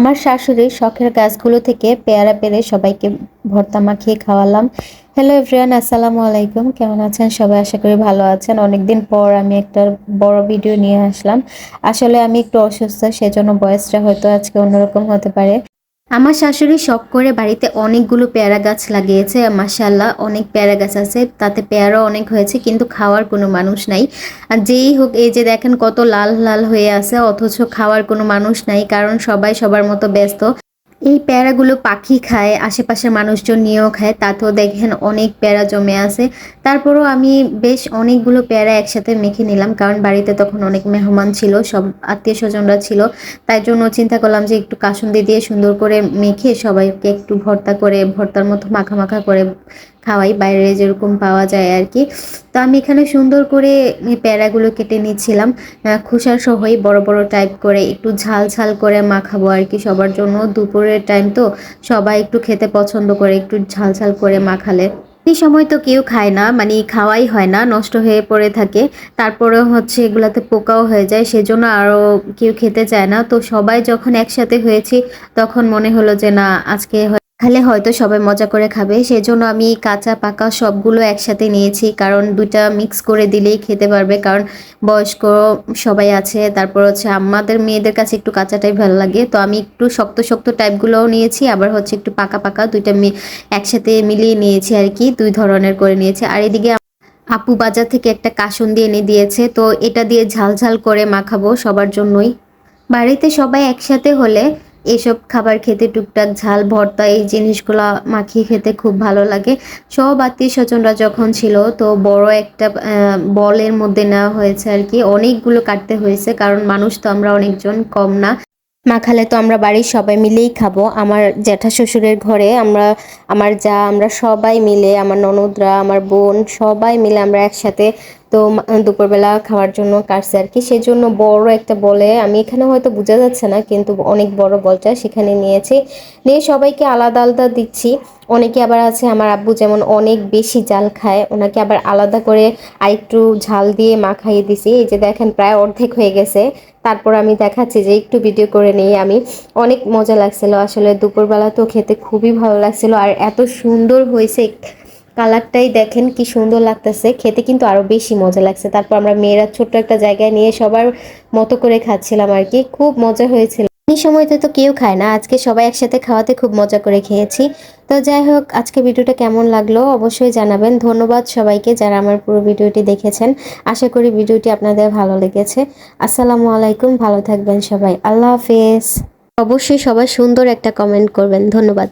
আমার শাশুড়ি শখের গাছগুলো থেকে পেয়ারা পেরে সবাইকে ভর্তা মাখিয়ে খাওয়ালাম। হ্যালো এভরিয়ান আসসালামু আলাইকুম। কেমন আছেন? সবাই আশা করি ভালো আছেন। অনেকদিন পর আমি একটা বড় ভিডিও নিয়ে আসলাম। আসলে আমি একটু অসুস্থ, সেজন্য বয়সটা হয়তো আজকে অন্যরকম হতে পারে। আমার শাশুড়ি শখ করে বাড়িতে অনেকগুলো পেয়ারা গাছ লাগিয়েছে মাসাল্লাহ অনেক পেয়ারা গাছ আছে, তাতে পেয়ারা অনেক হয়েছে, কিন্তু খাওয়ার কোনো মানুষ নাই। আর যেই হোক, এই যে দেখেন কত লাল লাল হয়ে আছে, অথচ খাওয়ার কোনো মানুষ নাই, কারণ সবাই সবার মতো ব্যস্ত। এই প্যারাগুলো পাখি খায়, আশেপাশের মানুষজন নিয়েও খায়, তাতেও দেখেন অনেক প্যারা জমে আছে। তারপরও আমি বেশ অনেকগুলো পেয়ারা একসাথে মেখে নিলাম, কারণ বাড়িতে তখন অনেক মেহমান ছিল, সব আত্মীয় স্বজনরা ছিল। তাই জন্য চিন্তা করলাম যে একটু কাসুন্দি দিয়ে সুন্দর করে মেখে সবাইকে একটু ভর্তা করে, ভর্তার মতো মাখা মাখা করে খাওয়াই, বাইরে যেরকম পাওয়া যায় আর কি। তো আমি এখানে সুন্দর করে প্যারাগুলো কেটে নিচ্ছিলাম। খোসার সহই বড় বড় টাইপ করে একটু ঝাল ঝাল করে মাখাবো আর কি সবার জন্য। দুপুরের টাইম তো সবাই একটু খেতে পছন্দ করে একটু ঝাল ঝাল করে মাখালে। এই সময় তো কেউ খায় না মানে খাওয়াই হয় না, নষ্ট হয়ে পড়ে থাকে। তারপরে হচ্ছে এগুলাতে পোকাও হয়ে যায়, সেজন্য আরও কেউ খেতে চায় না। তো সবাই যখন একসাথে হয়েছি, তখন মনে হলো যে না, আজকে খালে হয়তো সবাই মজা করে খাবে। সেজন্য আমি কাঁচা, পাকা সবগুলো একসাথে নিয়েছি। কারণ দুইটা মিক্স করে দিলেই খেতে পারবে। কারণ বয়স্ক সবাই আছে। তারপর হচ্ছে আমাদের মেয়েদের কাছে একটু কাঁচাটাই ভালো লাগে। তো আমি একটু শক্ত শক্ত টাইপগুলোও নিয়েছি। আবার হচ্ছে একটু পাকা পাকা দুইটা একসাথে মিলিয়ে নিয়েছি আর কি। দুই ধরনের করে নিয়েছি। আর এদিকে আপু বাজার থেকে একটা কাসুন দিয়ে এনে দিয়েছে। তো এটা দিয়ে ঝাল ঝাল করে মাখাবো সবার জন্যই। বাড়িতে সবাই একসাথে হলে এসব খাবার খেতে টুকটাক ঝাল, ভর্তা, এই জিনিসগুলো মাখিয়ে খেতে খুব ভালো লাগে। সব আত্মীয় স্বজনরা যখন ছিল, তো বড় একটা বলের মধ্যে নেওয়া হয়েছে আর কি। অনেকগুলো কাটতে হয়েছে, কারণ মানুষ তো আমরা অনেকজন, কম না। মাখালে তো আমরা বাড়ির সবাই মিলেই খাব। আমার জ্যাঠা শ্বশুরের ঘরে আমরা, আমার যা, আমরা সবাই মিলে, আমার ননদরা, আমার বোন, সবাই মিলে আমরা একসাথে তো দুপুরবেলা খাওয়ার জন্য কাটছে আর কি। সেজন্য বড় একটা বলে, আমি এখানে হয়তো বোঝা যাচ্ছে না, কিন্তু অনেক বড় বলটা সেখানে নিয়েছি। নিয়ে সবাইকে আলাদা আলাদা দিচ্ছি। অনেকে আবার আছে, আমার আব্বু যেমন অনেক বেশি জাল খায়, ওনাকে আবার আলাদা করে আরেকটু ঝাল দিয়ে মাখাইয়ে দিছি। এই যে দেখেন, প্রায় অর্ধেক হয়ে গেছে। তারপর আমি দেখাচ্ছি যে একটু ভিডিও করে নিই আমি। অনেক মজা লাগছিল। আসলে দুপুরবেলা তো খেতে খুবই ভালো লাগছিল, আর এত সুন্দর হয়েছে কালারটাই দেখেন কি সুন্দর লাগতেছে। খেতে কিন্তু আরও বেশি মজা লাগছে। তারপর আমরা মেয়েরা ছোট্ট একটা জায়গায় নিয়ে সবার মতো করে খাচ্ছিলাম আর কি। খুব মজা হয়েছিল। এই সময়তে তো কেউ খায় না। আজকে সবাই একসাথে খাওয়াতে খুব মজা করে খেয়েছি। তো যাই হোক, আজকে ভিডিওটা কেমন লাগল অবশ্যই জানাবেন। ধন্যবাদ সবাইকে যারা আমার পুরো ভিডিওটি দেখেছেন। আশা করি ভিডিওটি আপনাদের ভালো লেগেছে। আসসালামু আলাইকুম। ভালো থাকবেন সবাই। আল্লাহ হাফেজ। অবশ্যই সবাই সুন্দর একটা কমেন্ট করবেন। ধন্যবাদ।